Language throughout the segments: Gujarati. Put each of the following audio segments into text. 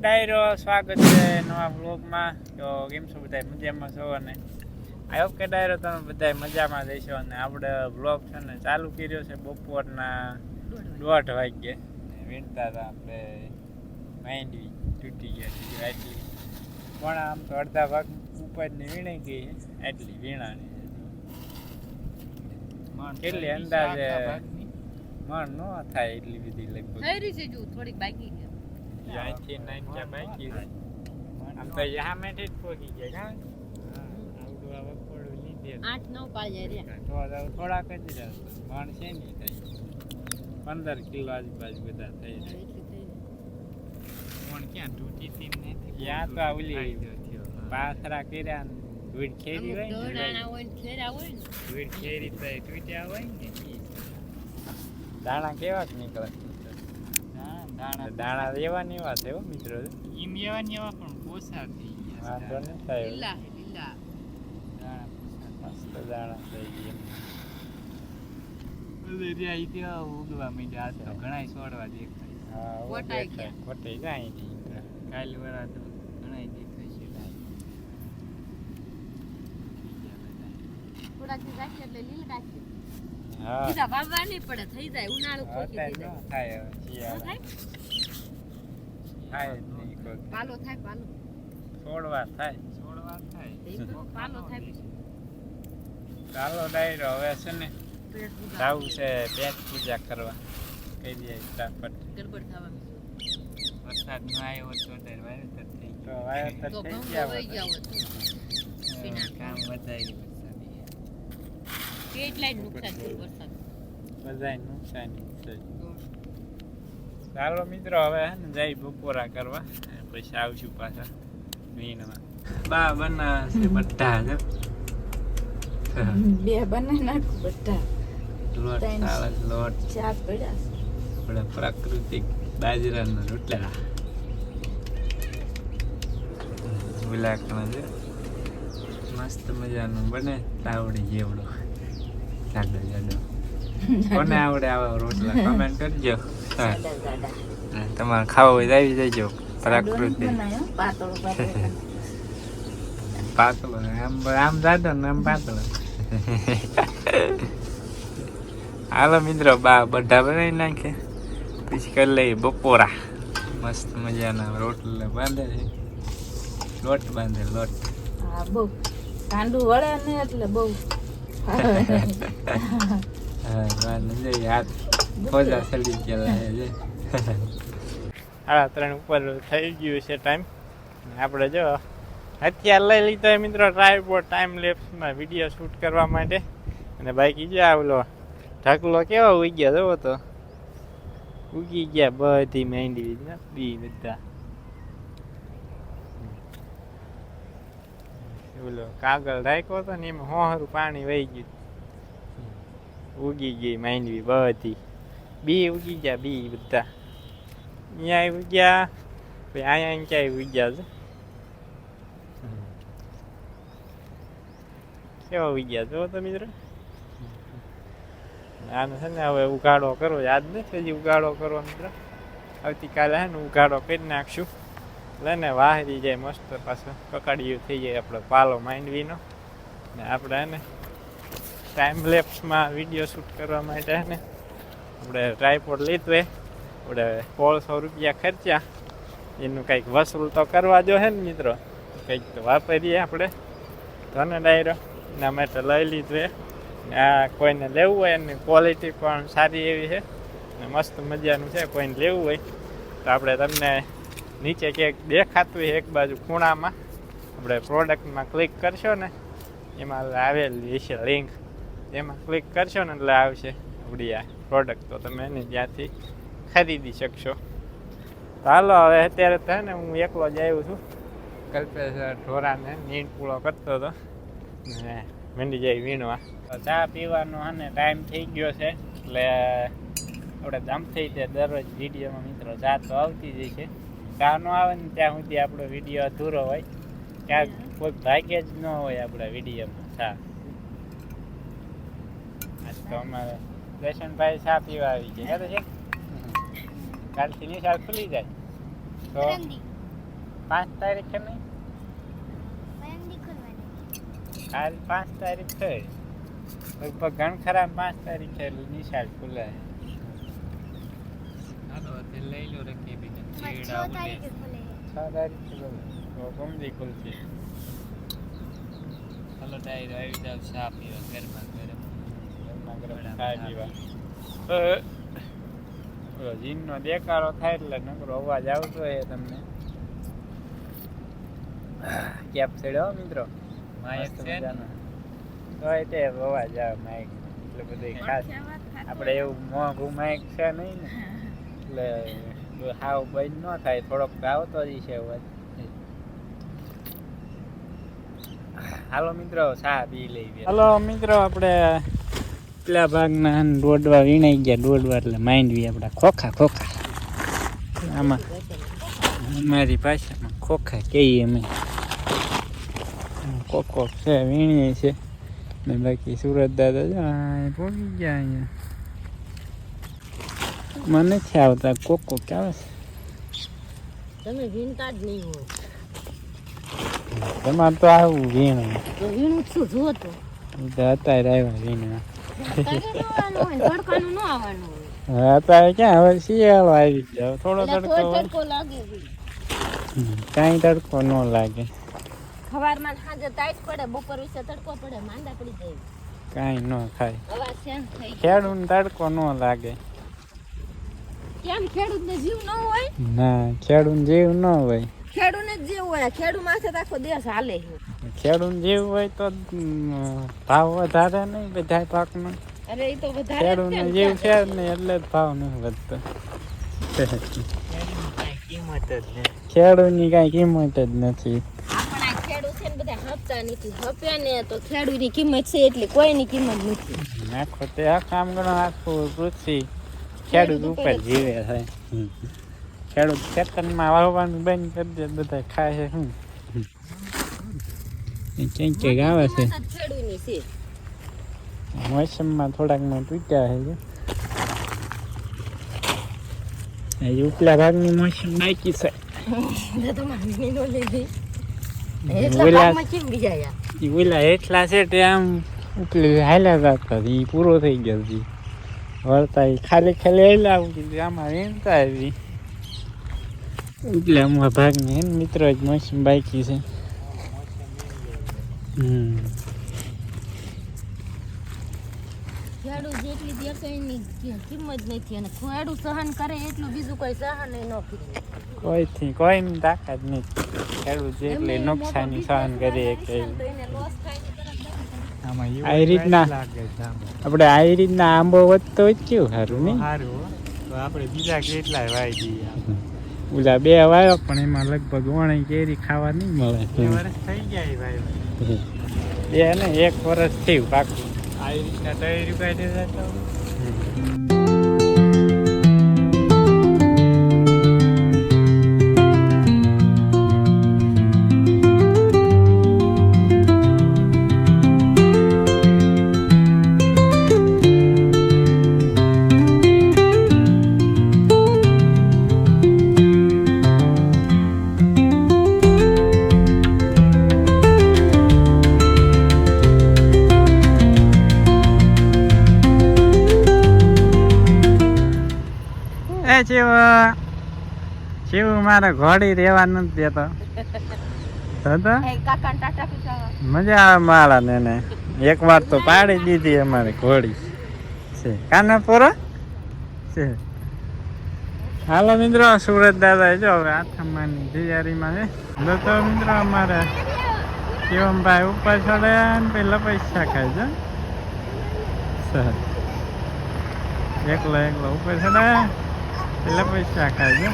ડાયરો સ્વાગત છે નવા વ્લોગમાં. તો કેમ છો બધા મજામાં છો? અને આઈ હોપ કે ડાયરો તમે બધા મજામાં જઈશો અને આપણે વ્લોગ છે ને ચાલુ કર્યો છે બપોરના દોઢ વાગ્યે. વીણતા હતા આપણે માંડવી તૂટી ગયા છે એટલી પણ આમ તો અડધા ભાગ ઉપરની વીણી ગઈ એટલી વીણાની કેટલી અંદાજે મણ ન થાય એટલી બધી લગભગ. થઈ રહી છે જો થોડીક બાકી છે અહીંથી નાખ્યા બાકી છે. આમ તો યામેથી જ પહોંચી ગયા. આઠ નવ પાળી જાય રે તો તો થોડાક જ રહ્યા મણ છે નહીં થાય પંદર કિલો આજુબાજુ બધા થઈ જાય પણ ક્યાં તૂટી તી નથી યા તો આ ઓલી ફાયદો થયો. પાથરા કર્યા વીડ ખેરી હોય દોડાણા હોય ખેરા હોય ધૂળ ખેરી તૂટ્યા હોય ને દાણા કેવા નીકળે હા, દાણા. એવા ને એવા છે મિત્રો. ઈમ એવા ને એવા પણ પોસા થઈ ગયા વાંધો નહીં થાય. લીલા લીલા. દાણા મસ્ત દાણા થઈ ગયા. બધે રહ્યા ત્યાં ઉગવા માંડ્યા. તો ઘણાય છોડવા દેખાય. હા કોટાઈ ગયા. કોટાઈ જાય. કાલ વાળા તો ઘણાય દેખાય છે થોડાક રાખીએ એટલે લીલા રાખીએ. હા. વાવવા નહીં પડે થઈ જાય ઉનાળુ ખોખી થઈ થાય હવે થાય? થાય જ નહીં કોઈ. પાલો થાય પાલો. છોડવા થાય. છોડવા થાય. તો ઈ તો પાલો થાય. ચાલો ડાયરો હવે છે ને જવું છે પેટ પૂજા કરવા. કહી દઈએ ફટાફટ ગડબડ થવાની વરસાદ ન આવ્યો તો દર વાવેતર થઈ તો વાવેતર તો થઈ ગયા. ગયા કામ વધારી. કેટલાય નુકસાન થયું વરસાદ બધાય નુકસાની ચાલો મિત્રો હવે હે ને જઈ બપોરા કરવા. પછી આવશું પાછા વીણવા બા બનાવે છે બધા જ. બે બનાવી નાખું બધા. લોટ. લોટ. ચાર પડ્યા આપણે પ્રાકૃતિક બાજરાના રોટલા. ગુલાકણા છે. મસ્ત મજાનું બને તાવડી જેવડો. જાડો જાડો કોને આવડે આવા રોટલા? કમેન્ટ કરજો. તમારે ખાવા હોય તો આવી જજો પ્રાકૃતિક પાતળો આમ આમ જાડો ને આમ પાતળો. હાલો મિત્રો બા બધા બનાવી નાખે. પછી કરી લઈએ બપોરા. મસ્ત મજાના રોટલા બાંધે છે. લોટ બાંધે લોટ. હા બહુ કાંડું વળે ને એટલે બહુ હા ત્રણ ઉપર થઈ ગયું છે ટાઈમ આપણે જો અત્યારે લઈ લીધો મિત્રો ટ્રાયબોર્ડ ટાઈમ લેપ્સમાં વીડિયો શૂટ કરવા માટે. અને બાકી જો આવલો ઢકલો કેવો ઉગ્યા, જવો તો. ઉગી ગયા બધી મહેંદી બી બધા. ઓલો કાગળ રાખ્યો હતો ને એમાં હોહરું પાણી વહી ગયું. ઉગી ગઈ માંડવી બધી. બી ઉગી ગયા, બી બધા. અહીંયા ઉગ્યા, પછી અહીંયા ક્યાંય ઉગ્યા છે? કેવા ઉગ્યા? જો તો મિત્રો. આને છે ને હવે ઉગાડો કરો યાદ નથી હજી ઉગાડો કરો મિત્રો. આવતીકાલે હે ને ઉગાડો કરી નાખશું. લઈને વાહરી જાય મસ્ત પાછો. કકાડિયું થઈ જાય આપણો પાલો માંડવીનો. ને આપણે એને ટાઈમ લેપ્સમાં વીડિયો શૂટ કરવા માટે ને આપણે ટ્રાયપોડ લીધું એ. આપણે સોળસો રૂપિયા ખર્ચ્યા. એનું કંઈક વસૂલ તો કરવા જો હે ને મિત્રો. કંઈક તો વાપરીએ આપણે. ધન ડાયરો. એના માટે લઈ લીધું ને આ કોઈને લેવું હોય એની ક્વોલિટી પણ સારી એવી છે. ને મસ્ત મજાનું છે, કોઈને લેવું હોય તો આપણે તમને નીચે ક્યાંક દેખાતું હોય એક બાજુ ખૂણામાં. આપણે પ્રોડક્ટમાં ક્લિક કરશો ને, એમાં આવેલી હશે લિંક એમાં ક્લિક કરશો ને એટલે આવશે આપણી આ પ્રોડક્ટ તો તમે એને ત્યાંથી ખરીદી શકશો. હાલો, હવે અત્યારે તો ને હું એકલો જ આવ્યો છું. કલ્પેશ ઢોરાને નીંદ પૂળો કરતો હતો. ને મંડી જાય વીણવા. ચા પીવાનો અને ટાઈમ થઈ ગયો છે. એટલે આપણે જામથી તે દરરોજ વિડીયોમાં મિત્રો ચા તો આવતી જ છે ચા ન આવે ને ત્યાં સુધી આપણો વીડિયો અધૂરો હોય. ક્યાંક કોઈ ભાગ્ય જ ન હોય આપણા વિડીયોમાં. ચા આજ તો અમારે દર્શનભાઈ ચા પીવા આવી ગયા. છે? કાલથી નિશાળ ખુલી જાય. તો પાંચ તારીખે નહીં? કાલ પાંચ તારીખ છે. લગભગ ઘણ ખરા પાંચ તારીખે નિશાળ ખુલે. હાલો તે લઈ લો રખી બીજા છ તારીખે ખુલે. છ તારીખે ખુલે. તો ખુલશે. હાલો ડાયરો આવી જાવ ચા પીવા ગરમા ગરમ. ગરમા ગરમ ચા પીવા. જીનનો દેકારો થાય એટલે નકરો અવાજ આવતો એ તમને. કેપ ચડ્યો મિત્રો? માયક છે? મજાનો. તે અવાજ આવે માયક એટલે બધું ખાસ. આપણે એવું મોંઘું માઇક છે નહીં ને. એટલે હાવ બંધ ન થાય, થોડોક આવતો જ છે હાલો મિત્રો, ચા પી લઈએ હાલો મિત્રો, આપણે પેલા ભાગના દોડવા વીણાઈ ગયા, દોડવા એટલે માંડવી આપણા ખોખા ખોખા. આમાં અમારી ભાષામાં ખોખા કહીએ અમે. કોકો છે, વીણીએ છે. ને બાકી સુરત દાદા પહોંચી ગયા અહીંયા. મને નથી આવતા. કોકો ક્યાં આવે તમે વીણતા જ નહીં હોય. છે તમારે તો આવું વીણું. વીણું શું જુઓ તો. અત્યારે આવ્યા વીણવા. તડકાનું ન આવવાનું હોય. અત્યારે ક્યાં? હવે શિયાળો આવી ગયો. થોડો તડકો તડકો લાગે કાંઈ તડકો ન લાગે. સવારમાં સાંજે તાઈસ પડે બપોર વિશે તડકો પડે માંદા પડી જાય. કાંઈ ન ખાય ખેડૂને તડકો ન લાગે. કેમ ખેડૂતને જીવ ન હોય? ના ખેડૂને જીવ ન હોય. ખેડૂને જ જીવ હોય. ખેડૂ માથે તો આખો દેશ હાલે ખેડૂત ખેડૂને જીવ હોય તો ભાવ વધારે નહીં બધા પાકનો અરે એ તો વધારે જ છે ને જીવ છે ને એટલે જ ભાવ નહીં વધતો. કિંમત જ ને ખેડૂતની કાંઈ કિંમત જ નથી. આપણા ખેડૂત છે ને બધા હપતા નથી. હપ્યા તો ખેડૂતની કિંમત છે એટલી કોઈની કિંમત નથી. આખો તે આખા આમ ગણો આખું પૃથ્વી. ખેડૂત ઉપર જીવે છે. ખેડૂત ખેતરમાં વાવવાનું બંધ કરી દે બધા ખાય છે. શું ક્યાંક ક્યાંક આવે છે. મોસમમાં થોડાકમાં તૂટ્યા છે. હજી ઉપલા ભાગની મોસમ બાકી છે. ઓલા- એટલા છે તે આમ ઉપલી હાલ્યા હતા એ પૂરો થઈ ગયો છે વળતા ખાલી ખાલી હાલ્યા આવું કીધું. આમાં વીણતા આવી. એટલે અમુક ભાગને હે ને મિત્રો જ મોસમ બાકી છે. હમ. ખેડૂત જેટલી દે તો એની કિંમત નથી અને ખેડૂત સહન કરે એટલું બીજું કોઈ સહન ન કરે. કોઈથી કોઈની તાકાત નથી. ખેડૂત જેટલી એમને નુકસાની સહન કરી શકે ને એને થાય રીતના. આપણે આ રીતના આંબો વધતો જ કેવું સારું નહીં? સારું તો આપણે બીજા કેટલાય વાય દઈએ. ઓલા બે વાયો. પણ એમાં લગભગ વણી કેરી ખાવા નહીં મળે. વર્ષ થઈ ગયા એ વાઈ બે ને એક વર્ષ થયું પાકું. આવી રીતના તૈયારી કાઢી દેતા એ શિવ શિવ મારે ઘોડી રેવા નથી દેતો. મજા આવે મારા ને એને એક વાર તો પાડી દીધી અમારી ઘોડી. છે. કાને પૂરો? છે. હાલો મિત્રો સુરત દાદા જો હવે આથમવાની તૈયારીમાં છે. તો મિત્રો અમારે શિવમભાઈ ઉપર ચડે ને પેલા પૈસા ખાય છે. સર. એકલો એકલો ઉપર ચડે પેલા પૈસા છે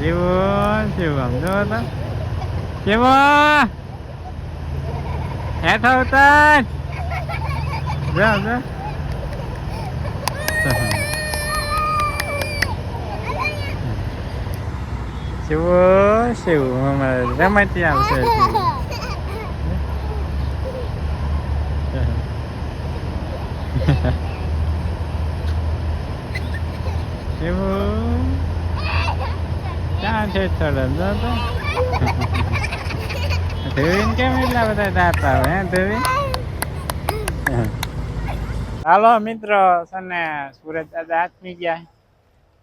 જેવો જેવો આમ જો તો જેવો હેઠો ઉતાર. જા જા. જેવો શિવ, અમારે આવશે. છે તો ધોવીને કેમ એટલા બધા દાંત આવે હે ધોવી હાલો મિત્રો સને સુરત દાદા આત્મી ગયા.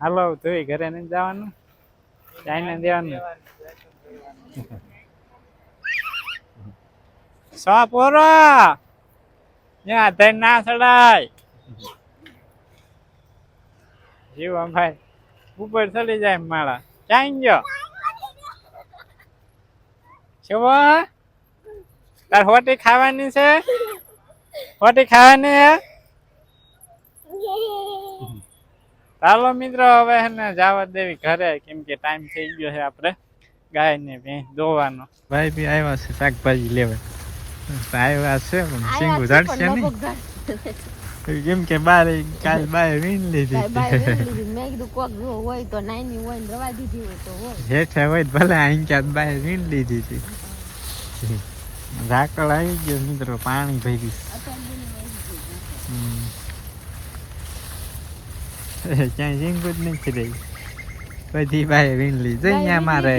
હાલો ધોઈ ઘરે નહીં જવાનું? ચાઈને દેવાનું સો પોરો ના ચડાય. જીવા ભાઈ. ઉપર ચડી જાય માળા. ચાઈ ગયો. શું તાર હોટી ખાવાની છે? હોટી ખાવાની હે? ચાલો મિત્રો હવે એને જવા દેવી ઘરે. કેમ કે ટાઈમ થઈ ગયો છે આપણે ગાય ને ભેંસ દોવાનો ભાઈ બી આવ્યા છે શાકભાજી લેવા. આવ્યા છે પણ સિંગુ ધડશે નહીં. કેમ કે બારે કાલ બારે વીણ લીધી મેં કીધું કોક જો હોય તો નાની હોય ને રવા દીધી હોય તો હોય હેઠે હોય ભલે અહીં ક્યાંક બહાર વીણ લીધી હતી ઝાકળ આવી ગયો મિત્રો પાણી ભરી. ક્યાંય ઝીંગું જ નથી રહી બધી બાય વીણ લીધી અહીંયા મારે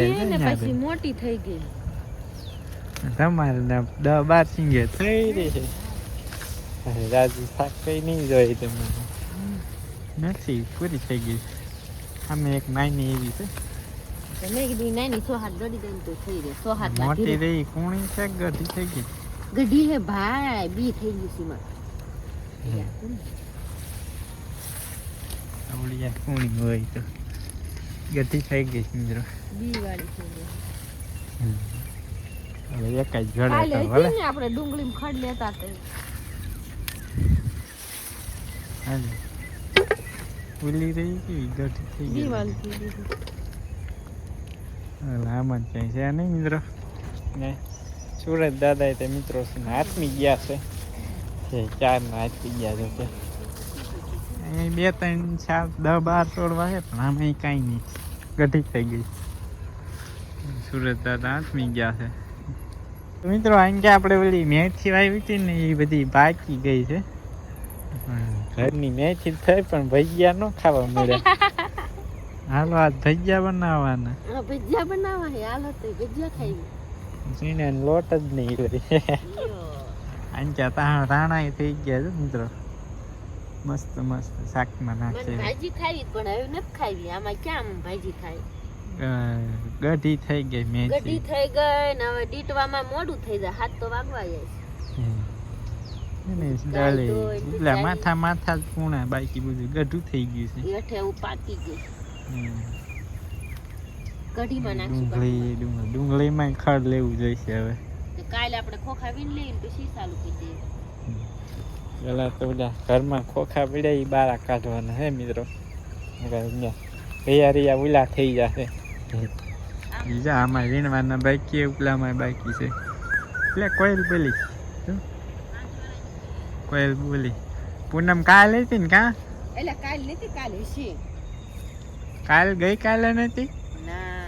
પછી મોટી થઈ ગઈ તમારે દસ બાર સિંગે થઈ રહી છે રાજુ શાક કઈ નહીં જોઈ તમને નથી પૂરી થઈ ગઈ અમે એક નાની એવી છે મોટી રહી કુણી છે ગઢી થઈ ગઈ ગઢી હે ભાઈ બી થઈ ગઈ સીમા આવડી કુણી હોય તો ગઢી થઈ ગઈ મિત્રો બી વાળી થઈ ગઈ હવે એક જ જોડે આપણે ડુંગળી ખડ લેતા તે હાલે. ઉલી રહી ગઈ ગઢી થઈ ગઈ થઈ ગઈ. હવે જ છે નહીં મિત્રો. ને સુરત દાદા તે મિત્રો છે ને હાથમી ગયા છે. છે ચાર ના હાથમી ગયા છે કે અહીં બે ત્રણ સાત દસ બાર તોડવા છે પણ આમાં કાંઈ નહીં. ગઢી થઈ ગઈ. સુરત દાદા હાથમી ગયા છે. મિત્રો અહીં કે આપણે ઓલી મેથી વાવી હતી ને એ બધી પાકી ગઈ છે. પણ ઘરની મેથી થઈ પણ ભજીયા ન ખાવા મળે. હાલો આજ ભજીયા બનાવવાના. આ ભજીયા બનાવવા હે હાલો તો ભજીયા ખાઈ સીણે લોટ જ નહીં કરી આંચા તા રાણા થઈ ગયા છે મિત્રો. મસ્ત મસ્ત શાકમાં નાખે ભાજી ખાવી પણ હવે નથી ખાવી. આમાં ક્યાં ભાજી ખાય? ગઢી થઈ ગઈ મેં ગઢી થઈ ગઈ ને હવે દીટવામાં મોડું થઈ જાય. હાથ તો વાગવા જાય એટલી માથા માથા જ પૂણા બાકી બધું. ગઢું થઈ ગયું છે. છે એવું પાકી ગયું કઢીમાં નાખશું ડુંગળી ડુંગળી. ડુંગળીમાં ખડ લેવું જોઈશે હવે. તો કાલે આપણે ખોખા વીણ લઈએ તો શીશા લૂકી દઈએ પેલા તો બધા ઘરમાં ખોખા પડ્યા એ બારા કાઢવાના હે મિત્રો. અહીંયા તૈયારી ઉલા થઈ જશે. બીજા આમાં વીણવાના બાકી ઉપલામાં બાકી છે. એટલે કોઈ બોલી શું? કોઈલ બોલી પૂનમ કાલ હતી ને કા એટલે કાલ નથી કાલે છે કાલ ગઈ કાલે નથી ના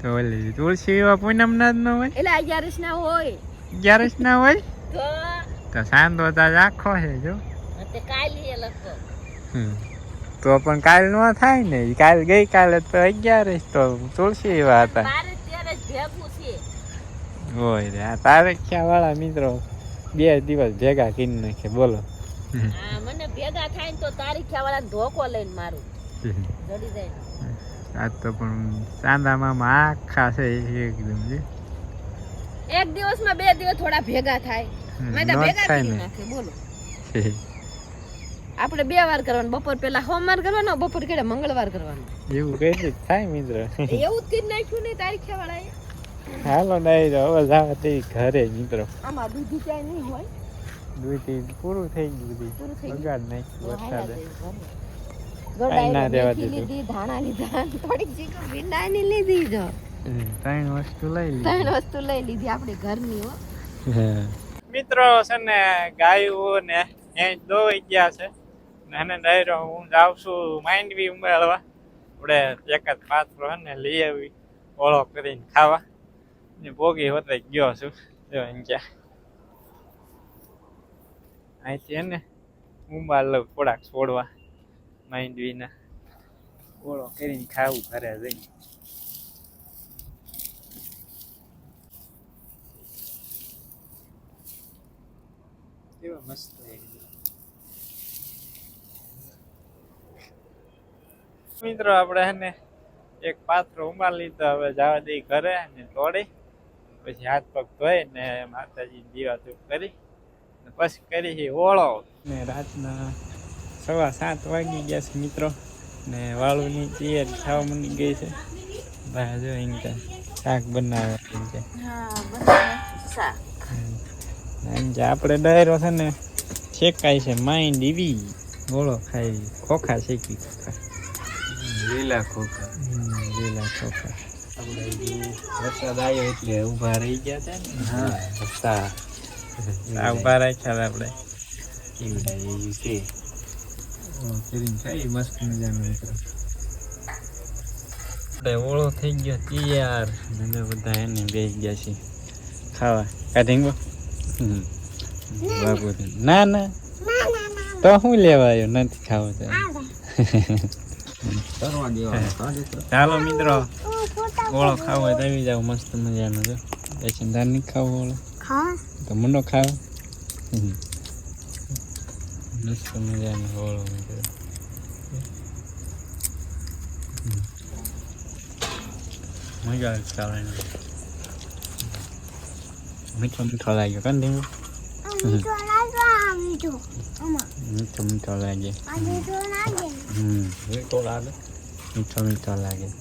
તો ઓલી તુલસી એવા પૂનમ ના જ ન હોય એટલે અગિયારસ ના હોય અગિયારસ ના હોય તો તો સાંદો તાજ આખો છે જો તે કાલ હમ. તો પણ કાલ નો થાય ને કાલ ગઈ કાલે તો અગિયારસ તો તુલસી એવા હતા હોય રે આ તારખ્યા વાળા મિત્રો બે દિવસ ભેગા કરી નાખે બોલો. મને ભેગા થાય ને તો તારીખ વાળા ધોકો લઈને મારું. જડી જાય આ તો પણ ચાંદા મામા આખા છે એકદમ જે. એક દિવસમાં બે દિવસ થોડા ભેગા થાય. મેં તો ભેગા થાય કરી નાખે બોલો. આપણે બે વાર કરવાનું બપોર પેલા સોમવાર કરવાનો બપોર કેડે મંગળવાર કરવાનો. એવું. કઈ જ થાય મિત્ર. એવું જ કરી નાખ્યું ને તારીખે વાળાએ હાલો ડાયર હવે જાવ તે ઘરે મિત્રો આમાં દૂધી ચાય નહીં હોય. દૂધી પૂરું થઈ ગયું બધી પૂરું થઈ ગયું. બગાડ નહીં વરસાદે. ના દેવા દીધું. ધાણા લીધા થોડીક ચીકુ ભીંડાની લીધી જો. ત્રણ વસ્તુ લઈ ત્રણ લીધી વસ્તુ લઈ લીધી આપણી ઘરની હો. મિત્રો છે ને ગાયો ને એ દોઈ ગયા છે. અને ડાયરો હું જાઉં છું માંડવી ઉમેરવા. આપણે એક પાત્રો પાત્ર ને લઈ આવી ઓળો કરીને ખાવા. ભોગી હોતા ગયો છું જો ક્યાં અહીંથી એને મુંબા લઉં થોડાક છોડવા માઇન્ડ વિના ઓળો કરીને ખાવું ઘરે જઈને કેવા મસ્ત મિત્રો આપણે એને એક પાત્ર ઉમાર લીધો હવે જવા દઈ ઘરે ને તોડી પછી હાથ પગ ધોઈ ને માતાજી દીવા ધૂપ કરી ને પછી કરી છે ઓળો ને રાતના સવા સાત વાગી ગયા છે મિત્રો. ને વાળુની તૈયારી થવા માંડી ગઈ છે. ભાઈ જો એમ શાક બનાવે કે આપણે ડાયરો છે ને શેકાય છે માઇન્ડ એવી. ઓળો ખાઈ ખોખા શેકી ખોખા. લીલા ખોખા. હમ, લીલા ખોખા. વરસાદ આવ્યો એટલે ઊભા રહી ગયા હતા ને? હા રસ્તા આ રાખ્યા આપણે એવું છે કરીને મસ્ત મજાનું મિત્રો આપણે ઓળો થઈ ગયો તૈયાર. અને બધા એને બેસી ગયા છે ખાવા. કાઢીંગો ના ના. તો શું લેવા આવ્યો? નથી ખાવો તો. ચાલો મિત્રો. ઓળો ખાવો હોય તો આવી જાવ મસ્ત મજાનો જો. બેસીને ધાર નહીં ખાવો ઓળો. તો મંડો ખાવ. મસ્ત મજાનો ઓળો મજા આવે ચાલે મીઠો મીઠો લાગ્યો કાન ધીમો મીઠો મીઠો લાગે. હમ. મીઠો લાગે. મીઠો મીઠો લાગે.